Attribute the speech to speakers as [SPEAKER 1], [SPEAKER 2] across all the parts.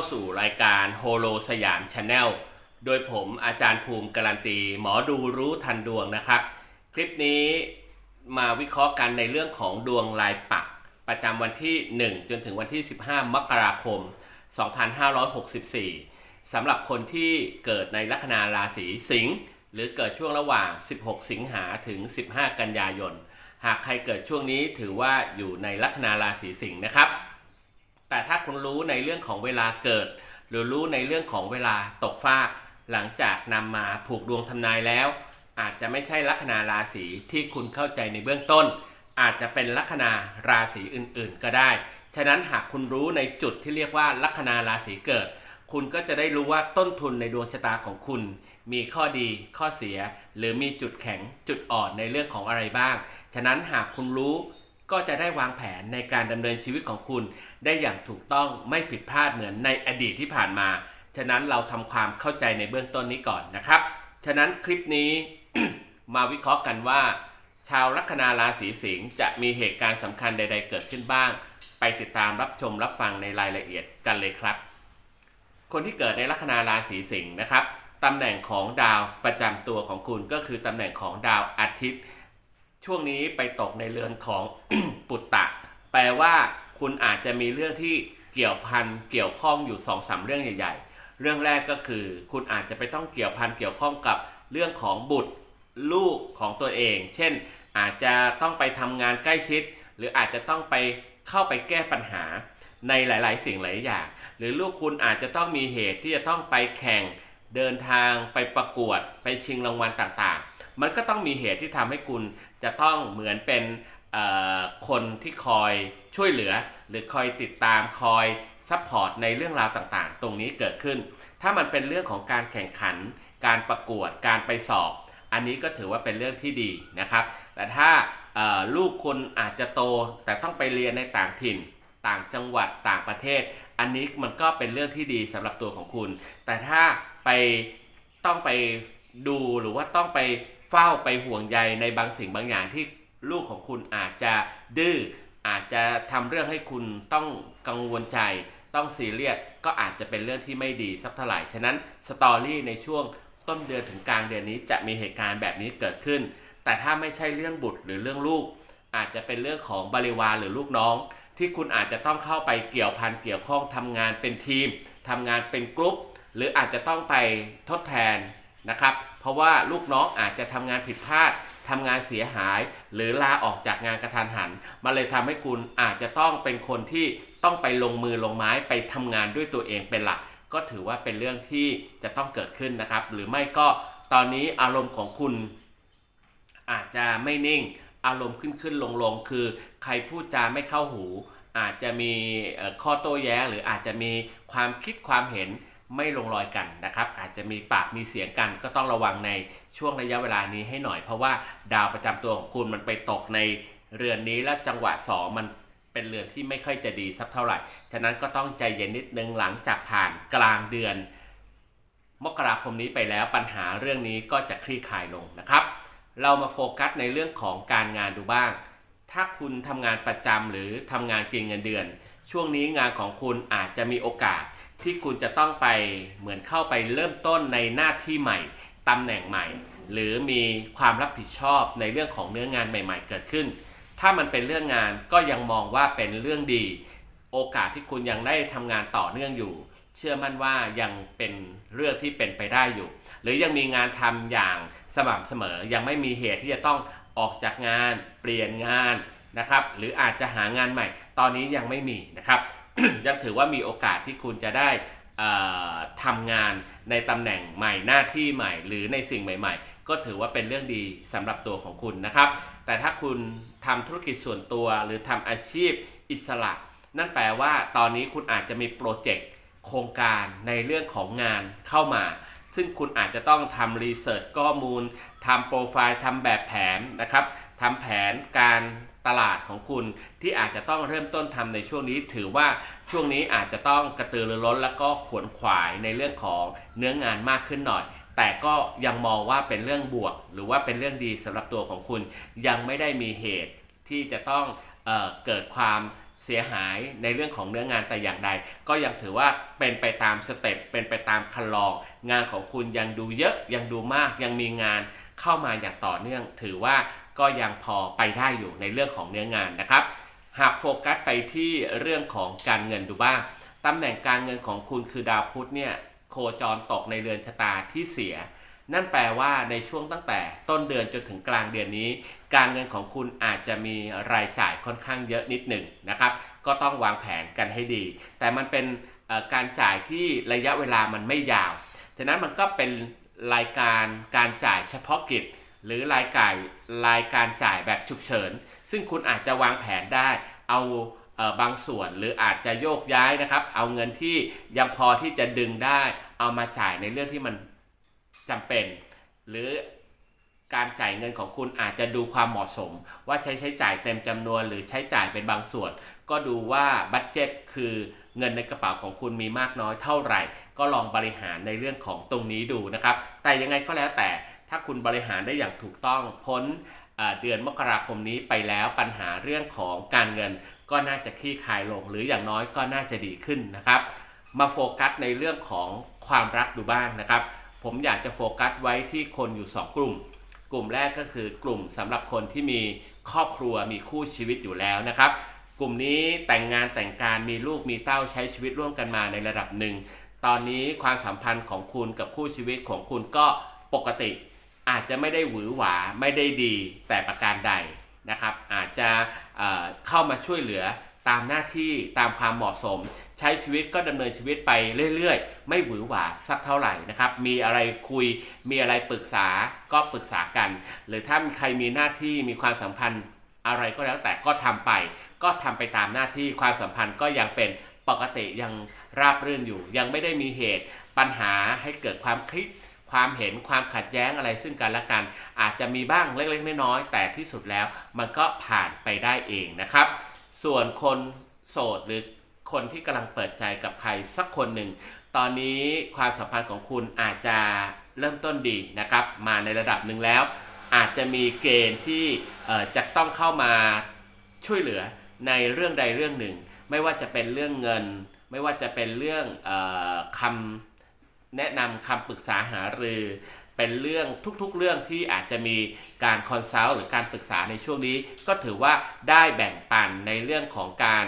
[SPEAKER 1] าสู่รายการโฮโลสยามชาแนลโดยผมอาจารย์ภูมิการันตี หมอดูรู้ทันดวงนะครับ คลิปนี้มาวิเคราะห์กันในเรื่องของดวงลายปัก ประจำวันที่ 1 จนถึงวันที่ 15 มกราคม 2564สำหรับคนที่เกิดในลัคนาราศีสิงห์หรือเกิดช่วงระหว่าง 16 สิงหาถึง 15 กันยายน หากใครเกิดช่วงนี้ถือว่าอยู่ในลัคนาราศีสิงห์นะครับ แต่ถ้าคุณรู้ในเรื่องของเวลาเกิด หรือรู้ในเรื่องของเวลาตกฟาก หลังจากนำมาผูกดวงทำนายแล้ว อาจจะไม่ใช่ลัคนาราศีที่คุณเข้าใจในเบื้องต้น อาจจะเป็นลัคนาราศีอื่นๆ ก็ได้ ฉะนั้นหากคุณรู้ในจุดที่เรียกว่าลัคนาราศีเกิด คุณก็จะได้รู้ว่าต้นทุนในดวงชะตาของคุณ มีข้อดีข้อเสีย หรือมีจุดแข็งจุดอ่อนในเรื่องของอะไรบ้าง ฉะนั้นหากคุณรู้ ก็จะได้วางแผนในการดำเนินชีวิตของคุณ ได้อย่างถูกต้องไม่ผิดพลาดเหมือนในอดีตที่ผ่านมา ฉะนั้นเราทำความเข้าใจในเบื้องต้นนี้ก่อนนะครับ ฉะนั้นคลิปนี้มาวิเคราะห์กันว่า ชาวลัคนาราศีสิงห์จะมีเหตุการณ์สำคัญใด ๆ เกิดขึ้นบ้าง ไปติดตามรับชมรับฟังในรายละเอียดกันเลยครับ คนที่เกิดในลัคนาราศีสิงห์นะครับตำแหน่งของดาวประจำตัวของคุณก็คือตำแหน่งของดาวอาทิตย์ ช่วงนี้ไปตกในเรือนของปุตตะ แปลว่าคุณอาจจะมีเรื่องที่เกี่ยวพันเกี่ยวข้องอยู่2องสาเรื่องใหญ่ ๆ เรื่องแรกก็คือ คุณอาจจะไปต้องเกี่ยวพันเกี่ยวข้องกับเรื่องของบุตรลูกของตัวเอง เช่น อาจจะต้องไปทำงานใกล้ชิด หรืออาจจะต้องไปเข้าไปแก้ปัญหาในหลาย ๆ สิ่งหลายอย่าง หรือลูกคุณอาจจะต้องมีเหตุที่จะต้องไปแข่งเดินทางไปประกวด ไปชิงรางวัลต่างๆ มันก็ต้องมีเหตุที่ทำให้คุณจะต้องเหมือนเป็นคนที่คอยช่วยเหลือ หรือคอยติดตามคอยซัพพอร์ตในเรื่องราวต่างๆ ตรงนี้เกิดขึ้น ถ้ามันเป็นเรื่องของการแข่งขัน การประกวดการไปสอบ อันนี้ก็ถือว่าเป็นเรื่องที่ดีนะครับ แต่ถ้าลูกคุณอาจจะโตแต่ต้องไปเรียนในต่างถิ่น ต่างจังหวัดต่างประเทศ อันนี้มันก็เป็นเรื่องที่ดีสำหรับตัวของคุณ แต่ถ้าไปต้องไปดูหรือว่าต้องไป เฝ้าไปห่วงใยในบางสิ่งบางอย่างที่ลูกของคุณอาจจะดื้ออาจจะทำเรื่องให้คุณต้องกังวลใจ ต้องซีเรียสก็อาจจะเป็นเรื่องที่ไม่ดีสักเท่าไหร่ฉะนั้นสตอรี่ในช่วงต้นเดือนถึงกลางเดือนนี้จะมีเหตุการณ์แบบนี้เกิดขึ้น แต่ถ้าไม่ใช่เรื่องบุตรหรือเรื่องลูก อาจจะเป็นเรื่องของบริวารหรือลูกน้อง ที่คุณอาจจะต้องเข้าไปเกี่ยวพันเกี่ยวข้องทำงานเป็นทีมทำงานเป็นกรุ๊ปหรืออาจจะต้องไปทดแทนนะครับ เพราะว่าลูกน้องอาจจะทำงานผิดพลาดทำงานเสียหาย หรือลาออกจากงานกระทันหันมันเลยทำให้คุณอาจจะต้องเป็นคนที่ต้องไปลงมือลงไม้ไปทำงานด้วยตัวเองเป็นหลัก ก็ถือว่าเป็นเรื่องที่จะต้องเกิดขึ้นนะครับ หรือไม่ก็ตอนนี้อารมณ์ของคุณอาจจะไม่นิ่งอารมณ์ขึ้นขึ้นลงลงคือ ใครพูดจาไม่เข้าหู อาจจะมีข้อโต้แย้ง หรืออาจจะมีความคิดความเห็น ไม่ลงรอยกันนะครับ อาจจะมีปากมีเสียงกันก็ต้องระวังในช่วงระยะเวลานี้ให้หน่อย เพราะว่าดาวประจำตัวของคุณมันไปตกในเรือนนี้แล้วจังหวะสองมันเป็นเรือนที่ไม่ค่อยจะดีสักเท่าไหร่ ฉะนั้นก็ต้องใจเย็นนิดนึงหลังจากผ่านกลางเดือน มกราคมนี้ไปแล้วปัญหาเรื่องนี้ก็จะคลี่คลายลงนะครับ เรามาโฟกัสในเรื่องของการงานดูบ้าง ถ้าคุณทำงานประจำหรือทำงานเกินเงินเดือน ช่วงนี้งานของคุณอาจจะมีโอกาส ที่คุณจะต้องไปเหมือนเข้าไปเริ่มต้นในหน้าที่ใหม่ตำแหน่งใหม่ หรือมีความรับผิดชอบในเรื่องของเนื้องานใหม่ ๆ เกิดขึ้น ถ้ามันเป็นเรื่องงานก็ยังมองว่าเป็นเรื่องดี โอกาสที่คุณยังได้ทำงานต่อเนื่องอยู่ เชื่อมั่นว่ายังเป็นเรื่องที่เป็นไปได้อยู่ หรือยังมีงานทำอย่างสม่ำเสมอ ยังไม่มีเหตุที่จะต้องออกจากงาน เปลี่ยนงานนะครับ หรืออาจจะหางานใหม่ ตอนนี้ยังไม่มีนะครับ ยังถือว่ามีโอกาสที่คุณจะได้ทำงานในตำแหน่งใหม่หน้าที่ใหม่ หรือในสิ่งใหม่ ๆ ก็ถือว่าเป็นเรื่องดีสำหรับตัวของคุณนะครับ แต่ถ้าคุณทำธุรกิจส่วนตัวหรือทำอาชีพอิสระ นั่นแปลว่าตอนนี้คุณอาจจะมีโปรเจกต์โครงการในเรื่องของงานเข้ามา ซึ่งคุณอาจจะต้องทำรีเสิร์ชข้อมูลทำโปรไฟล์ทำแบบแผนนะครับทำแผนการ ตลาดของคุณที่อาจจะต้องเริ่มต้นทำในช่วงนี้ ถือว่าช่วงนี้อาจจะต้องกระตือรือร้นแล้วก็ขวนขวายในเรื่องของเนื้องานมากขึ้นหน่อย แต่ก็ยังมองว่าเป็นเรื่องบวก หรือว่าเป็นเรื่องดีสำหรับตัวของคุณ ยังไม่ได้มีเหตุที่จะต้องเออเกิดความเสียหายในเรื่องของเนื้องานแต่อย่างใด ก็ยังถือว่าเป็นไปตามสเต็ปเป็นไปตามคันลอง งานของคุณยังดูเยอะยังดูมากยังมีงานเข้ามาอย่างต่อเนื่อง ถือว่า ก็ยังพอไปได้อยู่ในเรื่องของเนื้องานนะครับ หากโฟกัสไปที่เรื่องของการเงินดูบ้างตำแหน่งการเงินของคุณคือดาวพุธเนี่ยโคจรตกในเรือนชะตาที่เสีย นั่นแปลว่าในช่วงตั้งแต่ต้นเดือนจนถึงกลางเดือนนี้ การเงินของคุณอาจจะมีรายจ่ายค่อนข้างเยอะนิดหนึ่งนะครับ ก็ต้องวางแผนกันให้ดี แต่มันเป็นการจ่ายที่ระยะเวลามันไม่ยาว ฉะนั้นมันก็เป็นรายการการจ่ายเฉพาะกิจ หรือรายการรายการจ่ายแบบฉุกเฉิน ซึ่งคุณอาจจะวางแผนได้ เอาเออบางส่วนหรืออาจจะโยกย้ายนะครับ เอาเงินที่ยังพอที่จะดึงได้ เอามาจ่ายในเรื่องที่มันจำเป็น หรือการจ่ายเงินของคุณอาจจะดูความเหมาะสม ว่าใช้ใช้จ่ายเต็มจำนวนหรือใช้จ่ายเป็นบางส่วน ก็ดูว่าบัตเจ็ตคือเงินในกระเป๋าของคุณมีมากน้อยเท่าไหร่ ก็ลองบริหารในเรื่องของตรงนี้ดูนะครับ แต่ยังไงก็แล้วแต่ ถ้าคุณบริหารได้อย่างถูกต้องพ้นเดือนมกราคมนี้ไปแล้วปัญหาเรื่องของการเงิน ก็น่าจะคลี่คลายลง หรืออย่างน้อยก็น่าจะดีขึ้นนะครับ มาโฟกัสในเรื่องของความรักดูบ้างนะครับ ผมอยากจะโฟกัสไว้ที่คนอยู่ 2 กลุ่ม กลุ่มแรกก็คือกลุ่มสำหรับคนที่มีครอบครัวมีคู่ชีวิตอยู่แล้วนะครับ กลุ่มนี้แต่งงานแต่งการมีลูกมีเต้าใช้ชีวิตร่วมกันมาในระดับหนึ่งตอนนี้ความสัมพันธ์ของคุณกับคู่ชีวิตของคุณก็ปกติ อาจจะไม่ได้หวือหวาไม่ได้ดีแต่ประการใดนะครับ อาจจะเเข้ามาช่วยเหลือตามหน้าที่ตามความเหมาะสม ใช้ชีวิตก็ดำเนินชีวิตไปเรื่อยๆ ไม่หวือหวาสักเท่าไหร่นะครับ มีอะไรคุยมีอะไรปรึกษาก็ปรึกษากัน หรือถ้าใครมีหน้าที่มีความสัมพันธ์อะไรก็แล้วแต่ก็ทำไป ก็ทำไปตามหน้าที่ความสัมพันธ์ก็ยังเป็นปกติยังราบรื่นอยู่ ยังไม่ได้มีเหตุปัญหาให้เกิดความคิด ความเห็นความขัดแย้งอะไรซึ่งกันและกัน อาจจะมีบ้างเล็กๆน้อยๆแต่ที่สุดแล้วมันก็ผ่านไปได้เองนะครับ ส่วนคนโสดหรือคนที่กำลังเปิดใจกับใครสักคนหนึ่ง ตอนนี้ความสัมพันธ์ของคุณอาจจะเริ่มต้นดีนะครับ มาในระดับหนึ่งแล้ว อาจจะมีเกณฑ์ที่จะต้องเข้ามาช่วยเหลือในเรื่องใดเรื่องหนึ่ง ไม่ว่าจะเป็นเรื่องเงิน ไม่ว่าจะเป็นเรื่องออคำ แนะนำคำปรึกษาหารือ เป็นเรื่องทุกๆเรื่องที่อาจจะมีการคอนซัลท์หรือการปรึกษาในช่วงนี้ ก็ถือว่าได้แบ่งปันในเรื่องของการ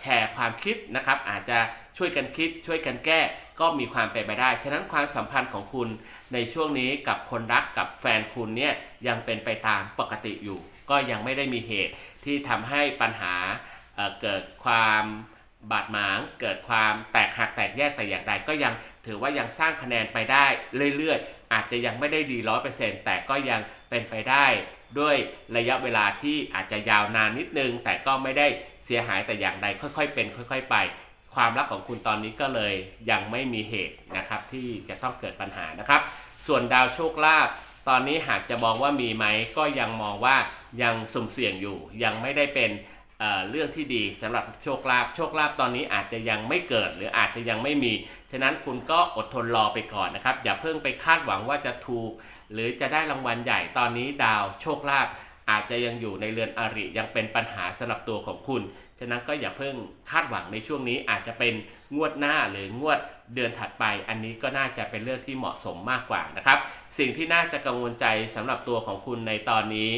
[SPEAKER 1] แชร์ความคิดนะครับ อาจจะช่วยกันคิดช่วยกันแก้ก็มีความเป็นไปได้ ฉะนั้นความสัมพันธ์ของคุณในช่วงนี้กับคนรักกับแฟนคุณเนี่ยยังเป็นไปตามปกติอยู่ ก็ยังไม่ได้มีเหตุที่ทำให้ปัญหาเเกิดความบาดหมาง เกิดความแตกหักแตกแยกแต่อย่างใดก็ยัง ถือว่ายังสร้างคะแนนไปได้เรื่อยๆ อาจจะยังไม่ได้ดีร้อยเปอร์เซ็นต์แต่ก็ยังเป็นไปได้ด้วยระยะเวลาที่อาจจะยาวนานนิดนึง แต่ก็ไม่ได้เสียหายแต่อย่างใดค่อยๆ เป็น ค่อย ๆ ไป ความรักของคุณตอนนี้ก็เลยยังไม่มีเหตุนะครับที่จะต้องเกิดปัญหานะครับ ส่วนดาวโชคลาภตอนนี้หากจะมองว่ามีไหมก็ยังมองว่ายังสุ่มเสี่ยงอยู่ยังไม่ได้เป็น เรื่องที่ดีสำหรับโชคลาภโชคลาภตอนนี้อาจจะยังไม่เกิดหรืออาจจะยังไม่มี ฉะนั้นคุณก็อดทนรอไปก่อนนะครับ อย่าเพิ่งไปคาดหวังว่าจะถูก หรือจะได้รางวัลใหญ่ตอนนี้ดาวโชคลาภอาจจะยังอยู่ในเรือนอริยังเป็นปัญหาสำหรับตัวของคุณ ฉะนั้นก็อย่าเพิ่งคาดหวังในช่วงนี้อาจจะเป็นงวดหน้าหรืองวดเดือนถัดไป อันนี้ก็น่าจะเป็นเรื่องที่เหมาะสมมากกว่านะครับ สิ่งที่น่าจะกังวลใจสำหรับตัวของคุณในตอนนี้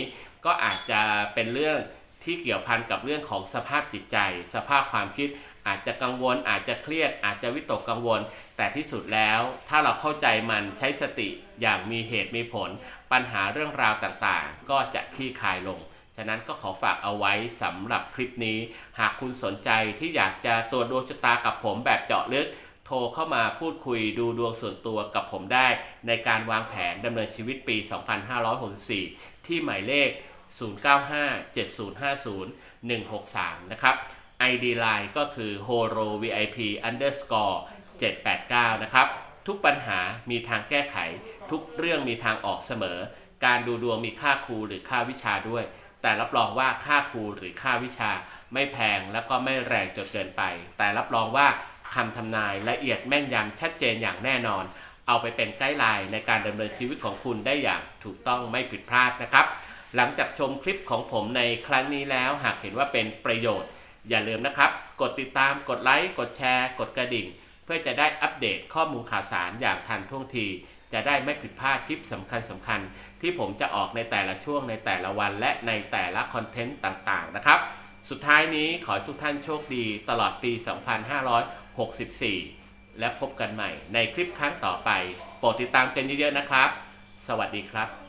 [SPEAKER 1] ก็อาจจะเป็นเรื่อง ที่เกี่ยวพันกับเรื่องของสภาพจิตใจ สภาพความคิดอาจจะกังวล อาจจะเครียด อาจจะวิตกกังวล แต่ที่สุดแล้วถ้าเราเข้าใจมันใช้สติอย่างมีเหตุมีผล ปัญหาเรื่องราวต่างๆ ก็จะคลี่คลายลงฉะนั้นก็ขอฝากเอาไว้สำหรับคลิปนี้ หากคุณสนใจที่อยากจะตรวจดวงชะตากับผมแบบเจาะลึก โทรเข้ามาพูดคุยดูดวงส่วนตัวกับผมได้ ในการวางแผนดำเนินชีวิตปี 2564 ที่หมายเลข 0957050163 นะครับ ID Line ก็คือ horo vip underscore 789 นะครับ ทุกปัญหามีทางแก้ไข ทุกเรื่องมีทางออกเสมอ การดูดวงมีค่าครูหรือค่าวิชาด้วย แต่รับรองว่าค่าครูหรือค่าวิชา ไม่แพงแล้วก็ไม่แรงจนเกินไป แต่รับรองว่าคำทำนายละเอียดแม่นยำชัดเจนอย่างแน่นอน เอาไปเป็นไกด์ไลน์ในการดำเนินชีวิตของคุณได้อย่างถูกต้องไม่ผิดพลาดนะครับ หลังจากชมคลิปของผมในครั้งนี้แล้ว หากเห็นว่าเป็นประโยชน์ อย่าลืมนะครับ กดติดตามกดไลค์กดแชร์ กดกระดิ่ง เพื่อจะได้อัปเดตข้อมูลข่าวสารอย่างทันท่วงที จะได้ไม่ผิดพลาดคลิปสำคัญสำคัญๆที่ผมจะออกในแต่ละช่วงในแต่ละวัน และในแต่ละคอนเทนต์ต่างๆนะครับสุดท้ายนี้ขอให้ทุกท่านโชคดีตลอดปี 2564 และพบกันใหม่ในคลิปครั้งต่อไป โปรดติดตามกันเยอะๆนะครับ สวัสดีครับ